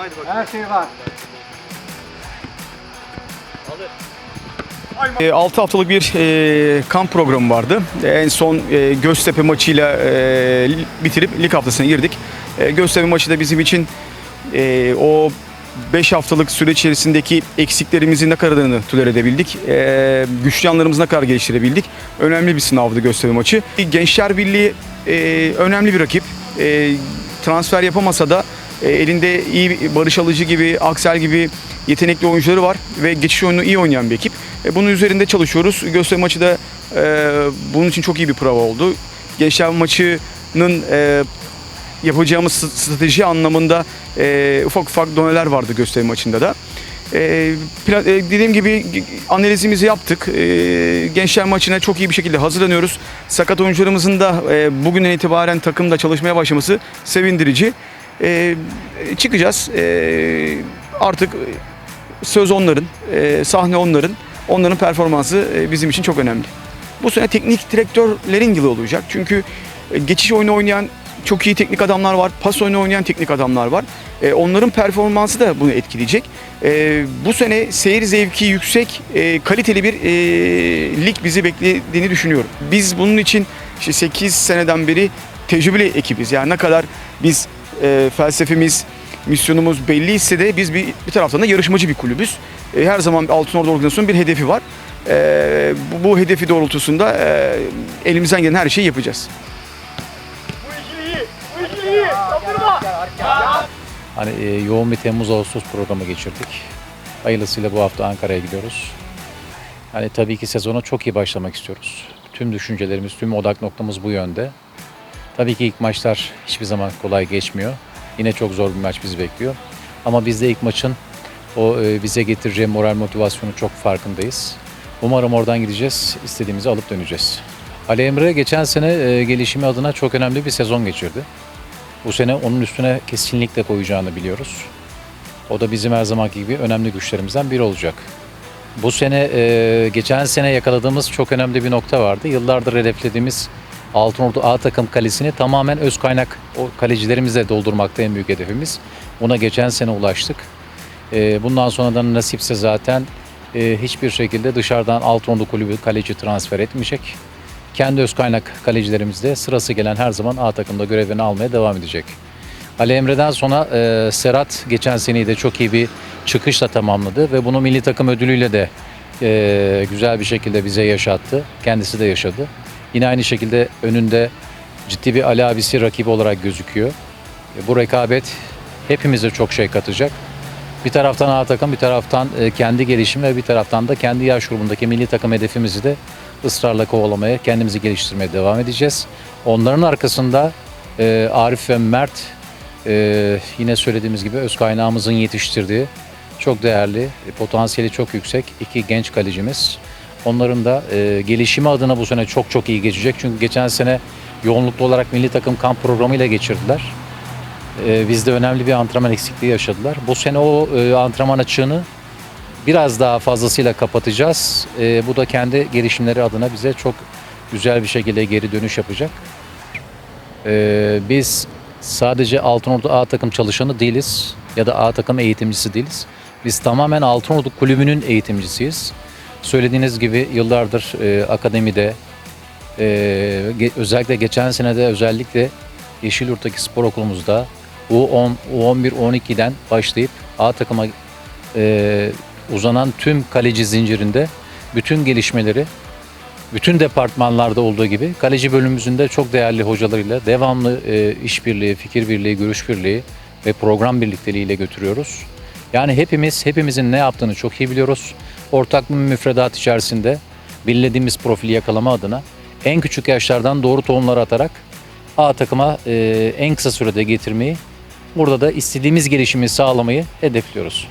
Haydi bakalım. Her şey var. 6 haftalık bir e, kamp programı vardı. En son e, Göztepe maçıyla e, bitirip lig haftasına girdik. E, Göztepe maçı da bizim için e, o 5 haftalık süre içerisindeki eksiklerimizi ne kadarını tolere edebildik, e, güçlü yanlarımızı ne kadar geliştirebildik. Önemli bir sınavdı Göztepe maçı. Gençler Birliği e, önemli bir rakip. E, transfer yapamasa da e, elinde iyi Barış Alıcı gibi, Aksel gibi yetenekli oyuncuları var ve geçiş oyununu iyi oynayan bir ekip. E, bunun üzerinde çalışıyoruz. Göztepe maçı da e, bunun için çok iyi bir prova oldu. Gençler maçının e, yapacağımız st- strateji anlamında e, ufak ufak doneler vardı Göztepe maçında da. E, plan- e, dediğim gibi analizimizi yaptık. E, gençler maçına çok iyi bir şekilde hazırlanıyoruz. Sakat oyuncularımızın da e, bugünden itibaren takımda çalışmaya başlaması sevindirici. E, çıkacağız. E, artık söz onların, e, sahne onların. Onların performansı e, bizim için çok önemli. Bu sene teknik direktörlerin yılı olacak. Çünkü e, geçiş oyunu oynayan çok iyi teknik adamlar var. Pas oyunu oynayan teknik adamlar var. E, onların performansı da bunu etkileyecek. E, bu sene seyir zevki yüksek, e, kaliteli bir e, lig bizi beklediğini düşünüyorum. Biz bunun için işte 8 seneden beri tecrübeli ekibiz. Yani ne kadar biz e, felsefemiz, misyonumuz belliyse de biz bir, bir taraftan da yarışmacı bir kulübüz. E, her zaman Altınordu Organizasyonu bir hedefi var. E, bu, bu hedefi doğrultusunda e, elimizden gelen her şeyi yapacağız. Hani e, yoğun bir Temmuz-Ağustos programı geçirdik. Hayırlısıyla bu hafta Ankara'ya gidiyoruz. Hani tabii ki sezona çok iyi başlamak istiyoruz. Tüm düşüncelerimiz, tüm odak noktamız bu yönde. Tabii ki ilk maçlar hiçbir zaman kolay geçmiyor. Yine çok zor bir maç bizi bekliyor. Ama biz de ilk maçın o e, bize getireceği moral motivasyonu çok farkındayız. Umarım oradan gideceğiz, istediğimizi alıp döneceğiz. Ali Emre geçen sene e, gelişimi adına çok önemli bir sezon geçirdi. Bu sene onun üstüne kesinlikle koyacağını biliyoruz. O da bizim her zamanki gibi önemli güçlerimizden biri olacak. Bu sene, e, geçen sene yakaladığımız çok önemli bir nokta vardı. Yıllardır hedeflediğimiz Altınordu A takım kalesini tamamen öz kaynak o kalecilerimizle doldurmakta en büyük hedefimiz. Buna geçen sene ulaştık. E, bundan sonra da nasipse zaten e, hiçbir şekilde dışarıdan Altınordu kulübü kaleci transfer etmeyecek. Kendi öz kaynak kalecilerimiz de sırası gelen her zaman A takımda görevini almaya devam edecek. Ali Emre'den sonra e, Serhat geçen seneyi de çok iyi bir çıkışla tamamladı ve bunu milli takım ödülüyle de e, güzel bir şekilde bize yaşattı. Kendisi de yaşadı. Yine aynı şekilde önünde ciddi bir Ali abisi rakibi olarak gözüküyor. E, bu rekabet hepimize çok şey katacak. Bir taraftan A takım, bir taraftan e, kendi gelişim ve bir taraftan da kendi yaş grubundaki milli takım hedefimizi de ısrarla kovalamaya, kendimizi geliştirmeye devam edeceğiz. Onların arkasında e, Arif ve Mert yine söylediğimiz gibi öz kaynağımızın yetiştirdiği çok değerli, potansiyeli çok yüksek iki genç kalecimiz. Onların da e, gelişimi adına bu sene çok çok iyi geçecek. Çünkü geçen sene yoğunluklu olarak milli takım kamp programıyla geçirdiler. E, bizde önemli bir antrenman eksikliği yaşadılar. Bu sene o e, antrenman açığını biraz daha fazlasıyla kapatacağız. E, bu da kendi gelişimleri adına bize çok güzel bir şekilde geri dönüş yapacak. E, biz sadece Altınordu A takım çalışanı değiliz ya da A takım eğitimcisi değiliz. Biz tamamen Altınordu kulübünün eğitimcisiyiz. Söylediğiniz gibi yıllardır e, akademide e, ge- özellikle geçen senede özellikle Yeşilyurt'taki spor okulumuzda U10, U11, U12'den başlayıp A takıma e, uzanan tüm kaleci zincirinde bütün gelişmeleri bütün departmanlarda olduğu gibi kaleci bölümümüzün de çok değerli hocalarıyla devamlı e, işbirliği, fikir birliği, görüş birliği ve program birlikteliğiyle götürüyoruz. Yani hepimiz hepimizin ne yaptığını çok iyi biliyoruz. Ortak bir müfredat içerisinde belirlediğimiz profili yakalama adına en küçük yaşlardan doğru tohumları atarak A takıma e, en kısa sürede getirmeyi, burada da istediğimiz gelişimi sağlamayı hedefliyoruz.